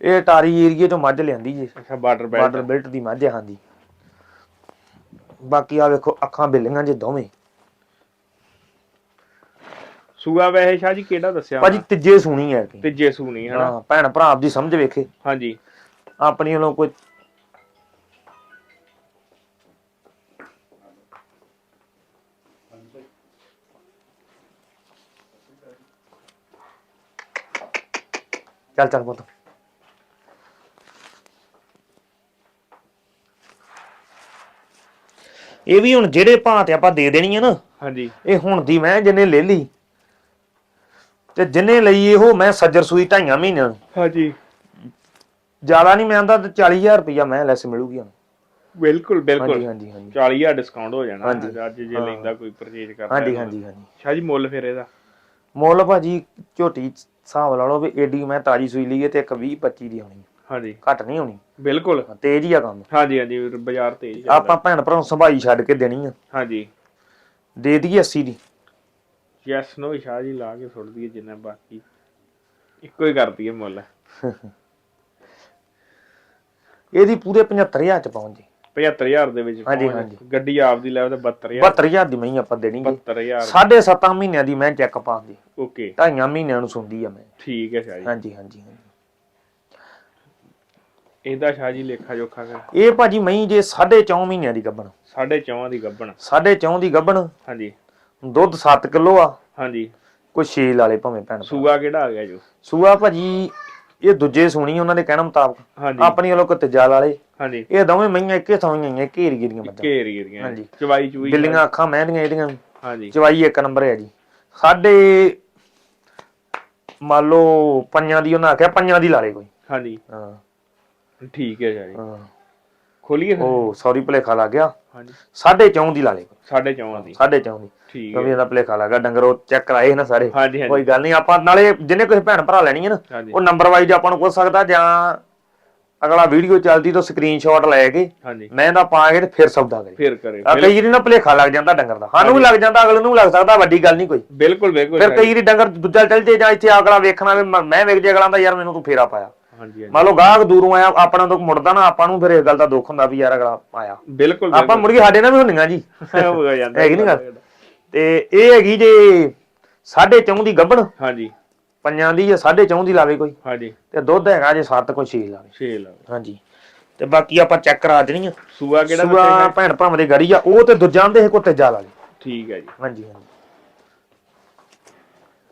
ਇਹ ਟਾਰੀ ਏਰੀਏ ਤੋਂ ਮੱਝ ਲਿਆਂਦੀ ਜੀ। ਅੱਛਾ ਬਾਰਡਰ ਬਾਰਡਰ ਬੈਲਟ ਬੈਲਟ ਦੀ ਮੱਝ ਆ ਹਾਂਜੀ। ਬਾਕੀ ਆ ਵੇਖੋ ਅੱਖਾਂ ਬਿੱਲੀਆਂ ਜੇ ਦੋਵੇਂ। ਸੂਆ ਵੈਸੇ ਸ਼ਾਹ ਜੀ ਕਿਹੜਾ ਦੱਸਿਆ ਭਾਜੀ ਤੀਜੇ ਸੁਣੀ ਹੈ ਤੀਜੇ ਸੂਣੀ ਹਨਾ? ਹਾਂ ਭੈਣ ਭਰਾ ਆਪਦੀ ਸਮਝ ਵੇਖੇ। ਹਾਂਜੀ। ਆਪਣੀ ਵੱਲੋਂ ਕੋਈ ਚੱਲ ਚੱਲ ਪੁੱਤ। ਇਹ ਵੀ ਹੁਣ ਜਿਹੜੇ ਭਾਅ ਤੇ ਆਪਾਂ ਦੇ ਦੇਣੀ ਆ ਨਾ ਹਾਂਜੀ। ਇਹ ਹੁਣ ਦੀ ਮੈਂ ਜਿੰਨੇ ਲੈ ਲਈ। ਤੇ ਜਿੰਨੇ ਲਈ ਇਹੋ ਮੈਂ ਸੱਜਰ ਸੂਈ ਢਾਈਆਂ ਮਹੀਨਿਆਂ। ਨੂੰ ਹਾਂਜੀ। ਜ਼ਿਆਦਾ ਨਹੀਂ ਮੈਂ ਆਂਦਾ ਤੇ 40000 ਰੁਪਇਆ ਮੈਂ ਲੈਸ ਮਿਲੂਗੀ ਹੁਣ ਬਿਲਕੁਲ ਬਿਲਕੁਲ। ਹਾਂਜੀ ਹਾਂਜੀ 40000 ਡਿਸਕਾਊਂਟ ਹੋ ਜਾਣਾ। ਹਾਂਜੀ। ਅੱਜ ਜੇ ਹਾਂ। ਲੈਂਦਾ ਕੋਈ ਪਰਚੇਜ ਕਰਦਾ ਹਾਂਜੀ। ਹਾਂਜੀ ਹਾਂਜੀ। ਸ਼ਾਹ ਜੀ ਮੁੱਲ ਫਿਰ ਇਹਦਾ? ਮੁੱਲ ਭਾਜੀ ਝੋਟੀ ਹਿਸਾਬ ਲਾ ਲਓ ਵੀ ਏਡੀ ਮੈਂ ਤਾਜੀ ਸੂਈ ਲਈ ਹੈ ਤੇ ਇੱਕ 20 25 ਦੀ ਹੋਣੀ ਹਾਂਜੀ। ਘੱਟ ਨਹੀਂ ਹੋਣੀ ਬਿਲਕੁਲ। ਤੇਜ਼ ਹੀ ਆ ਕੰਮ। ਹਾਂਜੀ ਹਾਂਜੀ ਬਾਜ਼ਾਰ ਤੇ ਹੀ ਚੱਲਦਾ। ਆਪਾਂ ਭੈਣ ਭਰਾ ਨੂੰ ਸੰਭਾਈ ਛੱਡ ਕੇ ਦੇਣੀ ਆ। ਹਾਂਜੀ। ਦੇ ਦਈਏ 80 ਦੀ। ਯੈਸ ਨੋ ਸ਼ਾਹ ਜੀ ਲਾ ਕੇ ਸੁੱਟ ਦਈਏ ਜਿੰਨਾ ਬਾਕੀ। ਇੱਕੋ ਹੀ ਕਰਦੀ ਹੈ ਮੁੱਲ। ਇਹਦੀ ਪੂਰੇ 75000 ਚ ਪਹੁੰਚ ਜੀ 75000 ਦੇ ਵਿੱਚ ਹਾਂਜੀ, ਪਹੁੰਚ। ਹਾਂਜੀ। ਗੱਡੀ ਆਪਦੀ ਲੈ ਤਾਂ 72000 72000 ਦੀ ਮਹੀਂ ਆਪਾਂ ਦੇਣੀ ਜੀ 72000 ਸਾਢੇ 7 ਮਹੀਨਿਆਂ ਦੀ ਮੈਂ ਚੈੱਕ ਪਾਉਂਦੀ। ਓਕੇ। ਢਾਈਆਂ ਮਹੀਨਿਆਂ ਨੂੰ ਸੁਣਦੀ ਆ ਮੈਂ। ਠੀਕ ਹੈ ਸ਼ਾਹ ਜੀ। ਹਾਂਜੀ ਹਾਂਜੀ ਹਾਂਜੀ। ਇਹਦਾ ਸ਼ਾਹ ਜੀ ਲੇਖਾ ਜੋਖਾ ਕਰ ਇਹ ਭਾਜੀ ਮਹੀਂ ਜੇ ਸਾਢੇ 4 ਮਹੀਨਿਆਂ ਦੀ ਗੱਬਣ। ਸਾਢੇ ਚੌਹਾਂ ਦੀ ਗੱਬਣ। ਸਾਢੇ 4 ਦੀ ਗੱਬਣ। ਹਾਂਜੀ। ਦੁੱਧ 7 ਕਿਲੋ ਆ। ਹਾਂਜੀ। ਕੋਈ 6 ਲਾਲੇ ਭਾਵੇਂ ਭੈਣ ਭਰਾ। ਸੂਆ ਕਿਹੜਾ ਆ ਗਿਆ ਜੋ? ਸੂਆ ਭਾਜੀ ਇਹ ਦੂਜੇ ਸੁਣੀ ਉਹਨਾਂ ਦੇ ਕਹਿਣ ਮੁਤਾਬਕ। ਆਪਣੀ ਵੱਲੋਂ ਕੋ ਤਜਾਲ ਵਾਲੇ। ਹਾਂਜੀ। ਇਹ ਦੋਵੇਂ ਮਈਆਂ ਇੱਕੇ ਥਾਂ ਹੀ ਆਈਆਂ ਘੇਰ ਗਈਆਂ ਮੱਝਾਂ ਘੇਰ ਏਰੀਆਂ ਹਾਂਜੀ। ਚਵਾਈ ਚੂਈ ਬਿੱਲੀਆਂ ਅੱਖਾਂ ਮਹਿੰਦੀਆਂ ਇਹਦੀਆਂ। ਹਾਂਜੀ। ਚਵਾਈ ਇੱਕ ਨੰਬਰ ਹੈ ਜੀ। ਸਾਡੇ ਮੰਨ ਲਓ ਪੰਜਾਂ ਦੀ ਉਹਨਾਂ ਆਖਿਆ ਪੰਜਾਂ ਦੀ ਲਾ ਲੇ ਕੋਈ। ਹਾਂਜੀ। ਹਾਂ। ਠੀਕ ਹੈ ਜੀ। ਹਾਂ। ਖੋਲੀਏ ਫਿਰ? ਉਹ ਸੌਰੀ ਭਲੇਖਾ ਲੱਗ ਗਿਆ। ਹਾਂਜੀ। ਸਾਢੇ ਚੌਂ ਦੀ ਲਾ ਲੇ ਕੋਈ ਸਾਢੇ ਚੌਹਾਂ ਦੀ। ਸਾਢੇ ਚੌਂ ਦੀ। ਠੀਕ ਹੈ। ਇਹਦਾ ਭਲੇਖਾ ਲੱਗਾ ਡੰਗਰ ਚੈੱਕ ਕਰਾਏ ਨਾ ਸਾਰੇ। ਹਾਂਜੀ ਹਾਂਜੀ। ਕੋਈ ਗੱਲ ਨਹੀਂ ਆਪਾਂ ਨਾਲੇ ਜਿੰਨੇ ਕੋਈ ਭੈਣ ਭਰਾ ਲੈਣੀ ਹੈ ਨਾ ਹਾਂਜੀ। ਉਹ ਨੰਬਰ ਵਾਈਜ਼ ਆਪਾਂ ਨੂੰ ਪੁੱਛ ਸਕਦਾ ਜਾਂ ਅਗਲਾ ਵੀਡੀਓ ਚੱਲਦੀ ਤਾਂ ਸਕਰੀਨਸ਼ਾਟ ਲੈ ਕੇ ਹਾਂਜੀ। ਮੈਂ ਇਹਦਾ ਪਾ ਕੇ ਤੇ ਫਿਰ ਸੌਦਾ ਕਰੀ ਫਿਰ ਕਰੇ। ਆ ਕਈ ਵਾਰੀ ਨਾ ਭਲੇਖਾ ਲੱਗ ਜਾਂਦਾ ਡੰਗਰ ਦਾ। ਸਾਨੂੰ ਵੀ ਲੱਗ ਜਾਂਦਾ ਅਗਲੇ ਨੂੰ ਵੀ ਲੱਗ ਸਕਦਾ ਵੱਡੀ ਗੱਲ ਨਹੀਂ ਕੋਈ। ਬਿਲਕੁਲ ਬਿਲਕੁਲ ਫਿਰ ਕਈ ਵਾਰੀ ਡੰਗਰ ਦੂਜਾ ਚੱਲ ਜੇ ਜਾਂ ਇੱਥੇ ਅਗਲਾ ਵੇਖਣਾ ਵੀ ਮ- ਮੈਂ ਵੇਖ ਜੇ ਅਗਲਾ ਦਾ ਯਾਰ ਮੈਨੂੰ ਤੂੰ ਫੇਰਾ ਪਾਇਆ। ਹਾਂਜੀ ਮੰਨ ਲਓ ਗਾਹਕ ਦੂਰੋਂ ਆਇਆ ਆਪਣਾ ਤੋਂ ਮੁੜਦਾ ਨਾ ਆਪਾਂ ਨੂੰ ਫਿਰ ਇਸ ਗੱਲ ਦਾ ਦੁੱਖ ਹੁੰਦਾ ਵੀ ਯਾਰ ਅਗਲਾ ਆਇਆ। ਬਿਲਕੁਲ ਆਪਾਂ ਮੁੜ ਕੇ ਸਾਡੇ ਨਾਲ ਵੀ ਹੁੰਦੀਆਂ ਜੀ। ਹੋ ਜਾਂਦਾ ਹੈਗੀ ਨੀ ਗੱਲ? ਤੇ ਇਹ ਹੈਗੀ ਜੇ ਸਾਢੇ ਚੌਂ ਦੀ ਗੱਬਣ ਹਾਂਜੀ। ਪੰਜਾਂ ਦੀ ਜਾਂ ਸਾਢੇ ਚੌਂ ਦੀ ਲਾਵੇ ਕੋਈ। ਹਾਂਜੀ। ਤੇ ਦੁੱਧ ਹੈਗਾ ਜੇ 7 ਕੋਈ 6 ਲਾਵੇ। ਛੇ ਲਾ ਹਾਂਜੀ। ਤੇ ਬਾਕੀ ਆਪਾਂ ਚੈੱਕ ਕਰਾ ਦੇਣੀ ਆ ਸੂਆ ਕਿਹੜਾ ਸੂਆ ਭੈਣ ਭਾਵੇਂ ਦੇ ਗੜੀ ਆ ਉਹ ਤੇ ਦੂਜਾਂ ਦੇ ਕੋ ਤੇਜਾ ਲਾ ਠੀਕ ਹੈ ਜੀ। ਹਾਂਜੀ ਹਾਂਜੀ।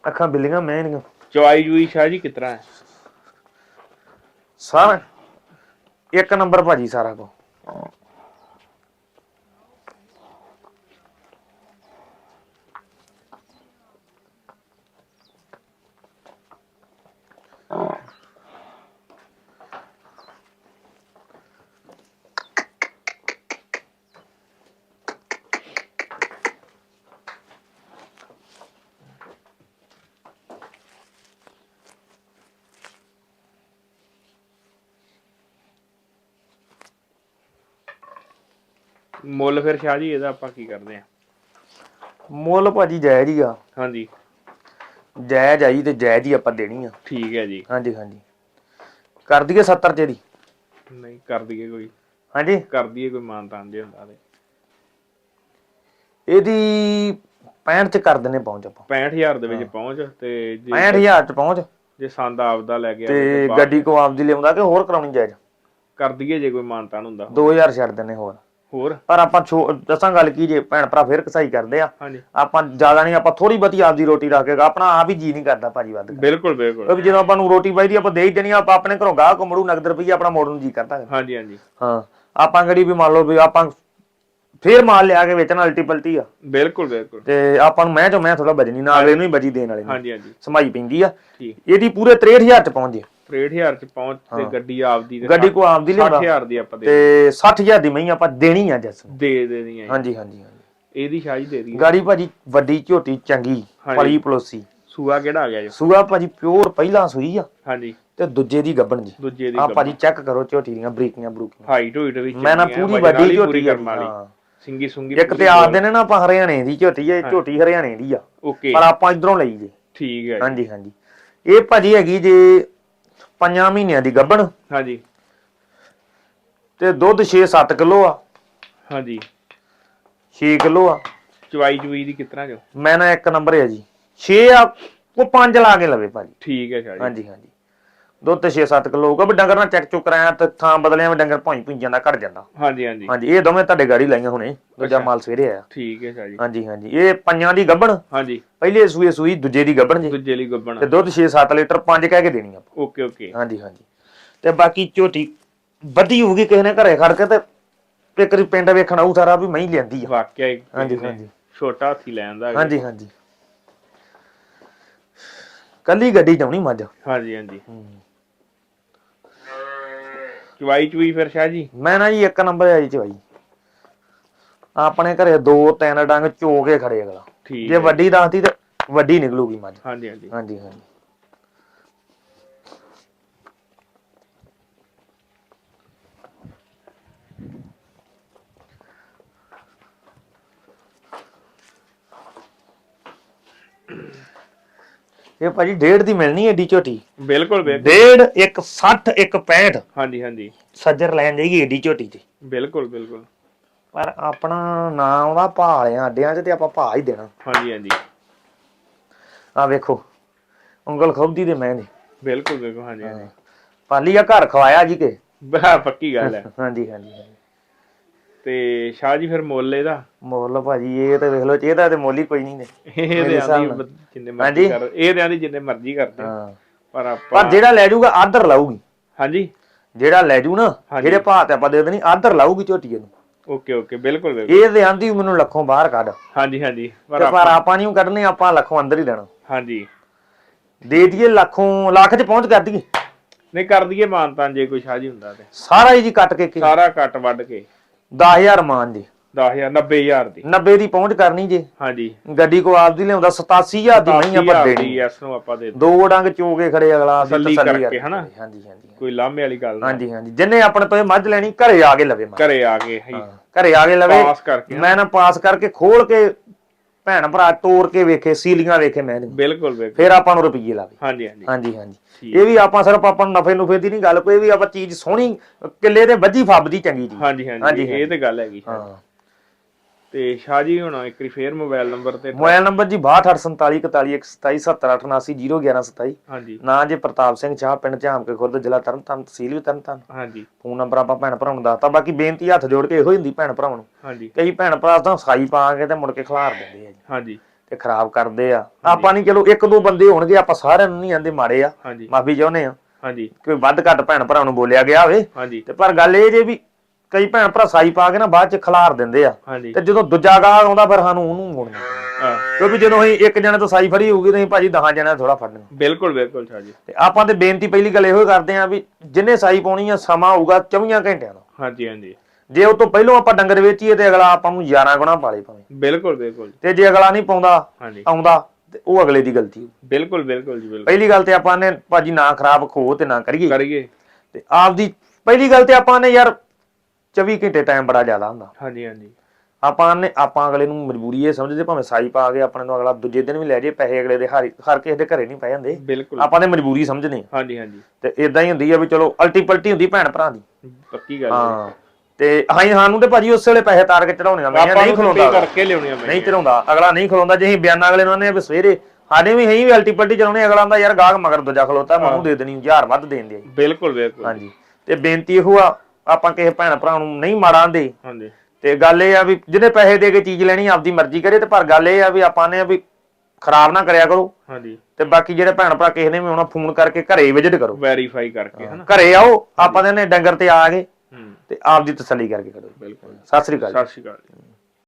ਅੱਖਾਂ ਬਿੱਲੀਆਂ ਮਹਿਣੀਆਂ ਚਵਾਈ ਜੂਈ ਸ਼ਾਹ ਜੀ ਕਿਤਰਾ ਹੈ? ਸਾਰਾ। ਇੱਕ ਨੰਬਰ ਭਾਜੀ ਸਾਰਾ ਕੋ। ਮੁੱਲ ਫਿਰ ਸ਼ਾਹ ਜੀ ਇਹਦਾ ਆਪਾਂ ਕੀ ਕਰਦੇ ਆ ਮੁੱਲ ਭਾਜੀ ਜਾਇਜ਼ ਹੀ ਆ। ਹਾਂਜੀ। ਜਾਇਜ਼ ਆਈ ਤੇ ਜਾਇਜ਼ ਹੀ ਆਪਾਂ ਦੇਣੀ ਆ। ਠੀਕ ਹੈ ਜੀ। ਹਾਂਜੀ ਹਾਂਜੀ। ਕਰ ਦਈਏ 70 ਚ ਦੀ ਨਹੀਂ ਕਰ ਦਈਏ ਕੋਈ। ਹਾਂਜੀ। ਕਰ ਦਈਏ ਕੋਈ ਮਾਨਤਾਨ ਦੇ ਹੁੰਦਾ ਤੇ। ਇਹਦੀ 65 ਚ ਕਰ ਦਿੰਨੇ ਪਹੁੰਚ ਆਪਾਂ। 65000 ਦੇ ਵਿੱਚ ਪਹੁੰਚ ਤੇ ਜੇ 65000 ਚ ਪਹੁੰਚ। ਜੇ ਸੰਦ ਆਪਦਾ ਲੈ ਗਿਆ ਤੇ ਗੱਡੀ ਕੋ ਆਪਦੀ ਲਿਆਉਂਦਾ ਕਿ ਹੋਰ ਕਰਾਉਣੀ ਜਾਇਜ਼? ਕਰ ਦਈਏ ਜੇ ਕੋਈ ਮਾਨਤਾਨ ਹੁੰਦਾ। 2000 ਛੱਡ ਦਿੰਨੇ ਹੋਰ। ਹੋਰ। ਪਰ ਆਪਾਂ ਛੋ- ਦੱਸਾਂ ਗੱਲ ਕੀ ਜੇ ਭੈਣ ਭਰਾ ਫੇਰ ਕਸਾਈ ਕਰਦੇ ਆ। ਹਾਂਜੀ। ਆਪਾਂ ਜ਼ਿਆਦਾ ਨਹੀਂ ਆਪਾਂ ਥੋੜੀ ਬਹੁਤੀ ਆਪਦੀ ਰੋਟੀ ਰੱਖ ਕੇ ਆਪਣਾ ਆਪ ਹੀ ਜੀ ਨਹੀਂ ਕਰਦਾ ਭਾਜੀ ਵੱਧ। ਬਿਲਕੁਲ ਬਿਲਕੁਲ। ਜਦੋਂ ਆਪਾਂ ਨੂੰ ਰੋਟੀ ਪਾਈਦੀ ਆਪਾਂ ਦੇ ਹੀ ਦੇਣੀ ਆ, ਆਪਾਂ ਆਪਣੇ ਘਰੋਂ ਗਾਹ ਕੋ ਮੜੂ ਨਗਦ ਰੁਪਈਆ ਆਪਣਾ ਮੋੜਨ ਨੂੰ ਜੀ ਕਰਦਾ। ਹਾਂਜੀ ਹਾਂਜੀ। ਹਾਂ ਆਪਾਂ ਗੜੀ ਵੀ ਮੰਨ ਲਓ ਵੀ ਆਪਾਂ ਫੇਰ ਮਾਲ ਲਿਆ ਕੇ ਵੇਚਣ ਅਲਟੀ ਪਲਟੀ ਆ। ਬਿਲਕੁਲ ਬਿਲਕੁਲ। ਤੇ ਆਪਾਂ ਨੂੰ ਮੈਂ ਚੋਂ ਮੈਂ ਥੋੜਾ ਬਜਣੀ ਨਾ ਅਗਲੇ ਨੂੰ ਹੀ ਬਜੀ ਦੇਣ ਵਾਲੇ ਨੂੰ। ਹਾਂਜੀ ਹਾਂਜੀ। ਸਮਾਈ ਪੈਂਦੀ ਆ। ਠੀਕ। ਇਹਦੀ ਪੂਰੇ 63000 ਚ ਪਹੁੰਚ ਜੇ। 63000 ਚ ਪਹੁੰਚ ਤੇ ਗੱਡੀ ਆਪਦੀ ਤੇ ਗੱਡੀ ਕੋ ਆਪਦੀ ਲਿਆਉਂਦਾ? 60000 ਦੀ ਆਪਾਂ ਦੇ ਤੇ 60000 ਦੀ ਮਹੀਂ ਆਪਾਂ ਦੇਣੀ ਆ ਜੱਸ। ਦੇ ਦੇਣੀ ਹੈ ਹਾਂਜੀ ਹਾਂਜੀ ਹਾਂਜੀ। ਇਹਦੀ ਸ਼ਾਹੀ ਦੇ ਦੀ ਗਾੜੀ ਭਾਜੀ ਵੱਡੀ ਝੋਟੀ ਚੰਗੀ। ਫਲੀ ਪਲੋਸੀ। ਸੂਆ ਕਿਹੜਾ ਆ ਗਿਆ ਜੀ? ਸੂਆ ਭਾਜੀ ਪਿਓਰ ਪਹਿਲਾਂ ਸੂਈ ਆ। ਹਾਂਜੀ। ਤੇ ਦੂਜੇ ਦੀ ਗੱਬਣ ਜੀ। ਦੂਜੇ ਦੀ ਆ ਭਾਜੀ ਚੈੱਕ ਕਰੋ ਝੋਟੀ ਦੀਆਂ ਬਰੀਕੀਆਂ ਬਰੂਕੀਆਂ। ਹਾਈਟ ਹੋਈਟ ਵੀ ਮੈਂ ਨਾ ਆ, ਪੂਰੀ ਵੱਡੀ ਝੋਟੀ ਆ ਕਰਮ ਵਾਲੀ। ਹਾਂ। ਸਿੰਗੀ ਸੁੰਗੀ ਇੱਕ ਤੇ ਆਖਦੇ ਨੇ ਨਾ ਆਪਾਂ ਹਰਿਆਣੇ ਦੀ ਝੋਟੀ ਆ ਇਹ ਝੋਟੀ ਹਰਿਆਣੇ ਦੀ ਆ। ਓਕੇ। ਪਰ ਆਪਾਂ ਇਧਰੋਂ ਲਈ ਜੇ। ਠੀਕ ਹੈ। ਹਾਂਜੀ ਹਾਂਜੀ। ਇਹ ਭਾਜੀ ਹੈਗੀ ਜੇ ਪੰਜਾਂ ਮਹੀਨਿਆਂ ਦੀ ਗੱਬਣ। ਹਾਂਜੀ। ਤੇ ਦੁੱਧ 6-7 ਕਿਲੋ ਆ। ਹਾਂਜੀ। 6 ਕਿਲੋ ਆ। ਚਵਾਈ ਚੁਈ ਦੀ ਕਿਤਨਾ ਜੋ ਮੈਂ ਨਾ ਇੱਕ ਨੰਬਰ ਹੈ ਜੀ। 6 ਆ ਉਹ 5 ਲਾ ਕੇ ਲਵੇ ਭਾਜੀ। ਠੀਕ ਹੈ ਸ਼ਾਹ ਜੀ। ਹਾਂਜੀ ਹਾਂਜੀ। ਦੁੱਧ ਤੇ 6-7 ਕਿਲੋ ਹੋਊਗਾ ਵੀ ਡੰਗਰ ਨਾਲ ਚੈੱਕ ਚੁੱਕ ਕਰਾਇਆ ਤੇ ਥਾਂ ਬਦਲਿਆ ਵੀ ਡੰਗਰ ਭੌਂ ਭੁੰ ਜਾਂਦਾ ਘਟ ਜਾਂਦਾ। ਹਾਂਜੀ ਹਾਂਜੀ। ਹਾਂਜੀ ਇਹ ਦੋਵੇਂ ਤੁਹਾਡੇ ਗਾੜੀ ਲਾਈਆਂ ਹੁਣੇ ਦੂਜਾ ਮਾਲ ਸਵੇਰੇ ਆਇਆ। ਠੀਕ ਹੈ ਸ਼ਾਹ ਜੀ। ਹਾਂਜੀ ਹਾਂਜੀ ਇਹ ਪੰਜਾਂ ਦੀ ਗੱਬਣ ਹਾਂਜੀ। ਪਹਿਲੇ ਸੂਏ ਸੂਈ ਦੂਜੇ ਦੀ ਗੱਬਣ ਜੀ। ਦੂਜੇ ਲਈ ਗੱਬਣ। ਤੇ ਦੁੱਧ 6-7 ਲੀਟਰ 5 ਕਹਿ ਕੇ ਦੇਣੀ ਆਪਾਂ। Okay okay. ਹਾਂਜੀ ਹਾਂਜੀ। ਤੇ ਬਾਕੀ ਝੋਟੀ ਵੱਧੀ ਹੋਊਗੀ ਕਿਸੇ ਨੇ ਘਰੇ ਖੜ ਕੇ ਤੇ ਇੱਕ ਵਾਰੀ ਪਿੰਡ ਵੇਖਣ ਆਊ ਸਾਰਾ ਵੀ ਮਹੀਂ ਲਿਆਂਦੀ ਆ। ਵਾਕਿਆ ਹੀ ਹਾਂਜੀ ਹਾਂਜੀ। ਛੋਟਾ ਹਾਥੀ ਲੈਣ ਦਾ। ਹੈਗਾ। ਹਾਂਜੀ ਹਾਂਜੀ। ਕੱਲੀ ਗੱਡੀ ਚਾਉਣੀ ਮੱਝ। ਹਾਂਜੀ ਹਾਂਜੀ। ਚਵਾਈ ਚੁਈ ਫਿਰ ਸ਼ਾਹ ਜੀ? ਮੈਂ ਨਾ ਜੀ ਇੱਕ ਨੰਬਰ ਆ ਜੀ ਚਵਾਈ। ਆਪਣੇ ਘਰੇ ਦੋ ਤਿੰਨ ਡੰਗ ਚੋ ਕੇ ਖੜੇ ਅਗਲਾ। ਠੀਕ ਜੇ ਵੱਡੀ ਦੱਸਦੀ ਤੇ ਵੱਡੀ ਨਿਕਲੂਗੀ ਮੱਝ। ਹਾਂਜੀ ਹਾਂਜੀ। ਹਾਂਜੀ ਹਾਂਜੀ। ਇਹ ਭਾਜੀ ਡੇਢ ਦੀ ਮਿਲਣੀ ਏਡੀ ਝੋਟੀ। ਬਿਲਕੁਲ ਬਿਲਕੁਲ। ਡੇਢ ਇੱਕ 60 ਇੱਕ 65 ਹਾਂਜੀ ਹਾਂਜੀ। ਸੱਜਰ ਲੈਣ ਜਾਈਏ ਏਡੀ ਝੋਟੀ ਤੇ। ਬਿਲਕੁਲ ਬਿਲਕੁਲ। ਪਰ ਆਪਣਾ ਨਾਂ ਉਹਦਾ ਭਾਅ ਆ ਅੱਡਿਆਂ 'ਚ ਤੇ ਆਪਾਂ ਭਾਅ ਹੀ ਦੇਣਾ। ਹਾਂਜੀ ਹਾਂਜੀ। ਆ ਵੇਖੋ ਉਂਗਲ ਖੁੱਬਦੀ ਤੇ ਮੈਂ ਨਹੀਂ ਬਿਲਕੁਲ ਬਿਲਕੁਲ ਹਾਂਜੀ ਹਾਂਜੀ। ਪਾਲੀ ਆ ਘਰ ਖਵਾਇਆ ਜੀ ਕੇ। ਪੱਕੀ ਗੱਲ ਹੈ। ਹਾਂਜੀ ਹਾਂਜੀ। ਤੇ ਸ਼ਾਹ ਜੀ ਫਿਰ ਮੁੱਲ ਇਹਦਾ? ਮੁੱਲ ਭਾਜੀ ਇਹ ਤੇ ਵੇਖ ਲਓ ਇਹਦਾ ਤੇ ਮੁੱਲ ਹੀ ਕੋਈ ਨਹੀਂ ਨੇ। ਇਹ ਦੇ ਆਂਦੀ। ਜਿੰਨੇ। ਮਰਜ਼ੀ ਕਰ ਇਹ ਦੇ ਆਂਦੀ ਜਿੰਨੇ ਮਰਜ਼ੀ ਕਰਦੇ ਹਾਂ। ਪਰ ਆਪਾਂ ਪਰ ਜਿਹੜਾ ਲੈ ਜਾਊਗਾ ਆਦਰ ਲਾਊਗੀ। ਹਾਂਜੀ? ਜਿਹੜਾ ਲੈ ਜੂ ਨਾ। ਜਿਹੜੇ ਭਾਅ ਤੇ ਆਪਾਂ ਦੇ ਦੇਣੀ ਆਦਰ ਲਾਊਗੀ ਝੋਟੀ ਨੂੰ ਓਕੇ ਓਕੇ ਬਿਲਕੁਲ ਬਿਲਕੁਲ। ਇਹ ਤੇ ਆਂਦੀ ਮੈਨੂੰ ਲੱਖੋਂ ਬਾਹਰ ਕੱਢ। ਹਾਂਜੀ ਹਾਂਜੀ। ਪਰ ਆਪਾਂ ਨਹੀਂ ਕੱਢਨੇ ਆਪਾਂ ਲੱਖੋਂ ਅੰਦਰ ਹੀ ਦੇਣਾ ਹਾਂਜੀ। ਦੇ ਦਈਏ ਲੱਖੋਂ ਲੱਖ 'ਚ ਪਹੁੰਚ ਕਰ ਦਈਏ। ਨਹੀਂ ਕਰ ਦਈਏ ਮਾਨਤਾਂ ਜੇ ਕੋਈ ਸ਼ਾਹ ਜੀ ਹੁੰਦਾ ਤੇ। ਸਾਰਾ ਹੀ ਜੀ ਕੱਟ ਕੇ ਸਾਰਾ ਕੱਟ ਵੱਢ ਕੇ। 10000 ਮਾਨ ਜੀ 10000 90000 ਦੀ। 90 ਦੀ ਪਹੁੰਚ ਕਰਨੀ ਜੇ। ਹਾਂਜੀ। ਗੱਡੀ ਕੋ ਆਪਦੀ ਲਿਆਉਂਦਾ 87000 ਦੀ ਨਹੀਂ ਆਪਾਂ 80000 ਦੇਣੀ। ਦੀ ਇਸ ਨੂੰ ਆਪਾਂ ਦੇ। ਦੋ ਡੰਗ ਚੋ ਕੇ ਖੜੇ ਅਗਲਾ ਅਸੀਂ ਤਸੱਲੀ ਕਰਕੇ, ਹਨਾ? ਹਾਂਜੀ ਹਾਂਜੀ। ਕੋਈ ਲਾਮੇ ਵਾਲੀ ਗੱਲ ਨਹੀਂ ਹਾਂਜੀ ਹਾਂਜੀ। ਜਿੰਨੇ ਆਪਣੇ ਤੋਂ ਇਹ ਮੱਝ ਲੈਣੀ ਘਰੇ ਆ ਕੇ ਲਵੇ ਘਰੇ ਆ ਹੀ ਘਰੇ ਆ ਕੇ ਲਵੇ। ਪਾਸ ਕਰਕੇ ਮੈਂ ਨਾ ਪਾਸ ਕਰਕੇ ਖੋਲ ਕੇ ਭੈਣ ਭਰਾ ਤੋੜ ਕੇ ਵੇਖੇ ਸੀਲੀਆਂ ਵੇਖੇ ਮੈਂ ਨਹੀਂ ਬਿਲਕੁਲ ਬਿਲਕੁਲ। ਫਿਰ ਆਪਾਂ ਨੂੰ ਰੁਪਈਏ ਲਾਵੇ ਹਾਂਜੀ ਹਾਂਜੀ। ਹਾਂਜੀ ਹਾਂਜੀ। ਇਹ ਵੀ ਆਪਾਂ ਸਿਰਫ ਆਪਾਂ ਨੂੰ ਨਫੇ ਨੁਫੇ ਦੀ ਨਹੀਂ ਗੱਲ ਕੋਈ ਵੀ ਆਪਾਂ ਚੀਜ਼ ਸੋਹਣੀ ਕਿੱਲੇ ਤੇ ਵੱਜੀ ਫੱਬਦੀ ਚੰਗੀ ਜੀ ਹਾਂਜੀ ਹਾਂਜੀ, ਇਹ। ਤੇ ਗੱਲ ਹੈਗੀ। ਹਾਂ। ਤੇ ਸ਼ਾਹ ਜੀ ਹੁਣ ਇੱਕ ਵਾਰੀ ਫੇਰ ਮੋਬਾਈਲ ਨੰਬਰ ਤੇ ਮੋਬਾਈਲ ਨੰਬਰ ਜੀ 62474127701127 ਹਾਂਜੀ। ਨਾਂ ਜੀ ਪ੍ਰਤਾਪ ਸਿੰਘ ਚਾਹ ਪਿੰਡ ਝਾਮ ਕੇ ਖੁਰਦ ਜ਼ਿਲ੍ਹਾ ਤਰਨਤਾਰਨ ਤਹਿਸੀਲ ਵੀ ਤਰਨਤਾਰਨ ਹਾਂਜੀ। ਫੋਨ ਨੰਬਰ ਆਪਾਂ ਭੈਣ ਭਰਾਵਾਂ ਨੂੰ ਦੱਸਤਾ ਬਾਕੀ ਬੇਨਤੀ ਹੱਥ ਜੋੜ ਕੇ ਇਹੋ ਹੀ ਹੁੰਦੀ ਭੈਣ ਭਰਾਵਾਂ ਨੂੰ। ਹਾਂਜੀ। ਕਈ ਭੈਣ ਭਰਾ ਤਾਂ ਸਾਈ ਪਾ ਕੇ ਤੇ ਮੁੜ ਕੇ ਖਿਲਾਰ ਦਿੰਦੇ ਆ ਜੀ। ਹਾਂਜੀ। ਤੇ ਖਰਾਬ ਕਰਦੇ ਆ। ਆਪਾਂ ਨਹੀਂ ਚਲੋ ਇੱਕ ਦੋ ਬੰਦੇ ਹੋਣਗੇ ਆਪਾਂ ਸਾਰਿਆਂ ਨੂੰ ਨਹੀਂ ਆਂਦੇ ਮਾੜੇ ਆ। ਮਾਫੀ ਚਾਹੁੰਦੇ ਆ। ਹਾਂਜੀ। ਕੋਈ ਵੱਧ ਘੱਟ ਭੈਣ ਭਰਾ ਨੂੰ ਬੋਲਿਆ ਗਿਆ ਹੋਵੇ। ਹਾਂਜੀ। ਤੇ ਪਰ ਗੱਲ ਇਹ ਜੇ ਵੀ ਕਈ ਭੈਣ ਭਰਾ ਸਾਈ ਪਾ ਕੇ ਨਾ ਬਾਅਦ ਚ ਖਿਲਾਰ ਦਿੰਦੇ ਆ। ਹਾਂਜੀ। ਤੇ ਜਦੋਂ ਦੂਜਾ ਗਾਹ ਆਉਂਦਾ ਫਿਰ ਸਾਨੂੰ ਉਹਨੂੰ ਮੋੜਨਾ। ਹਾਂ, ਕਿਉਂਕਿ ਜਦੋਂ ਅਸੀਂ ਇੱਕ ਜਣੇ ਤੋਂ ਸਾਈ ਫੜੀ ਹੋਊਗੀ ਤਾਂ ਅਸੀਂ ਭਾਜੀ ਦਹਾਂ ਜਣਿਆਂ ਥੋੜਾ ਫੜਨੀ। ਬਿਲਕੁਲ ਬਿਲਕੁਲ ਜੀ। ਤੇ ਆਪਾਂ ਤੇ ਬੇਨਤੀ ਪਹਿਲੀ ਗੱਲ ਇਹੋ ਹੀ ਕਰਦੇ ਆ ਵੀ ਜਿੰਨੇ ਸਾਈ ਪਾਉਣੀ ਆ ਸਮਾਂ ਹੋਊਗਾ 24 ਘੰਟਿਆਂ ਦਾ। ਹਾਂਜੀ ਹਾਂਜੀ। ਜੇ ਉਹ ਤੋਂ ਪਹਿਲਾਂ ਆਪਾਂ ਡੰਗਰ ਵੇਚੀਏ ਤੇ ਅਗਲਾ ਆਪਾਂ ਨੂੰ 11 ਗੁਣਾ ਪਾਲੇ ਪਾਵੇ ਬਿਲਕੁਲ ਬਿਲਕੁਲ ਤੇ ਜੇ ਅਗਲਾ ਨਹੀਂ ਪਾਉਂਦਾ ਹਾਂਜੀ। ਆਉਂਦਾ ਤੇ ਉਹ ਅਗਲੇ ਦੀ ਗਲਤੀ ਹੋਊ। ਬਿਲਕੁਲ ਬਿਲਕੁਲ ਜੀ ਬਿਲਕੁਲ। ਪਹਿਲੀ ਗੱਲ ਤੇ ਆਪਾਂ ਨੇ ਭਾਜੀ ਨਾ ਖਰਾਬ ਖੋ ਤੇ ਨਾ ਕਰੀਏ। ਕਰੀਏ। ਤੇ ਆਪਦੀ ਪਹਿਲੀ ਗੱਲ ਤੇ ਆਪਾਂ ਨੇ ਯਾਰ 24 ਘੰਟੇ ਟਾਈਮ ਬੜਾ ਜ਼ਿਆਦਾ ਹੁੰਦਾ। ਹਾਂਜੀ ਹਾਂਜੀ। ਆਪਾਂ ਨੇ ਆਪਾਂ ਅਗਲੇ ਨੂੰ ਮਜਬੂਰੀ ਇਹ ਸਮਝਦੇ ਭਾਵੇਂ ਸਾਈ ਪਾ ਕੇ ਆਪਣੇ ਨੂੰ ਅਗਲਾ ਦੂਜੇ ਦਿਨ ਵੀ ਲੈ ਜੇ ਪੈਸੇ ਅਗਲੇ ਦੇ ਹਰ ਹਰ ਕਿਸੇ ਦੇ ਘਰੇ ਨਹੀਂ ਪਏ ਜਾਂਦੇ। ਬਿਲਕੁਲ। ਆਪਾਂ ਨੇ ਮਜਬੂਰੀ ਸਮਝਦੇ ਹਾਂ। ਹਾਂਜੀ ਹਾਂਜੀ। ਤੇ ਇਦਾਂ ਹੀ ਹੁੰਦੀ ਆ ਵੀ ਚਲੋ ਅਲਟੀ ਪਲਟੀ ਹੁੰਦੀ ਭੈਣ ਭਰਾ ਦੀ। ਪੱਕੀ ਗੱਲ ਹੈ। ਤੇ ਹਾਂ ਸਾਨੂੰ ਤੇ ਭਾਜੀ ਉਸੇ ਵੇਲੇ ਪੈਸੇ ਤਾਰ ਕੇ ਚੜਾਉਣੇ ਆ ਮੈਂ ਨਹੀਂ ਖਲੋਂਦਾ। ਕਰਕੇ ਲਿਆਉਣੀ ਆ ਨਹੀਂ ਚੜਾਉਂਦਾ ਅਗਲਾ ਨਹੀਂ ਖਲੋਂਦਾ ਜੇ ਅਸੀਂ ਬਿਆਨਾਂ ਅਗਲੇ ਨੂੰ ਨੇ ਵੀ ਸਵੇਰੇ ਸਾਡੇ ਵੀ ਹੈ ਵੀ ਅਲਟੀ ਪਲਟੀ ਚਲਾਉਣੇ ਅਗਲਾ ਆਂਦਾ ਯਾਰ ਗਾਹਕ ਮਗਰ ਦੂਜਾ ਖਲੋਤਾ ਮੈਂ ਉਹਨੂੰ ਦੇ ਦੇਣੀ ਹਜ਼ਾਰ ਵੱਧ ਦੇਣ ਦੇ ਬਿਲਕੁਲ ਬਿਲਕੁਲ। ਹਾਂਜੀ। ਤੇ ਬੇਨਤੀ ਇਹੋ ਆ ਆਪਾਂ ਕਿਸੇ ਭੈਣ ਭਰਾ ਨੂੰ ਨਹੀਂ ਮਾਰਾਂਦੇ ਹਾਂਜੀ। ਤੇ ਗੱਲ ਇਹ ਆ ਵੀ ਜਿਹਨੇ ਪੈਸੇ ਦੇ ਕੇ ਚੀਜ਼ ਲੈਣੀ ਆਪਦੀ ਮਰਜ਼ੀ ਕਰੇ ਤੇ ਪਰ ਗੱਲ ਇਹ ਆ ਵੀ ਆਪਾਂ ਨੇ ਵੀ ਖਰਾਬ ਨਾ ਕਰਿਆ ਕਰੋ। ਹਾਂਜੀ। ਤੇ ਬਾਕੀ ਜਿਹੜੇ ਭੈਣ ਭਰਾ ਕਿਸੇ ਨੇ ਵੀ ਆਉਣਾ ਫੋਨ ਕਰਕੇ ਘਰੇ ਵਿਜ਼ਿਟ ਕਰੋ। ਵੈਰੀਫਾਈ ਕਰਕੇ ਹਨਾ? ਘਰੇ ਆਓ ਆਪਾਂ ਦੇ ਨੇ ਡੰਗਰ ਤੇ ਆ ਗਏ ਹੂੰ। ਤੇ ਆਪਦੀ ਤਸੱਲੀ ਕਰਕੇ ਕਰੋ। ਬਿਲਕੁਲ। ਸਤਿ ਸ੍ਰੀ ਅਕਾਲ ਸਤਿ ਸ਼੍ਰੀ ਅਕਾਲ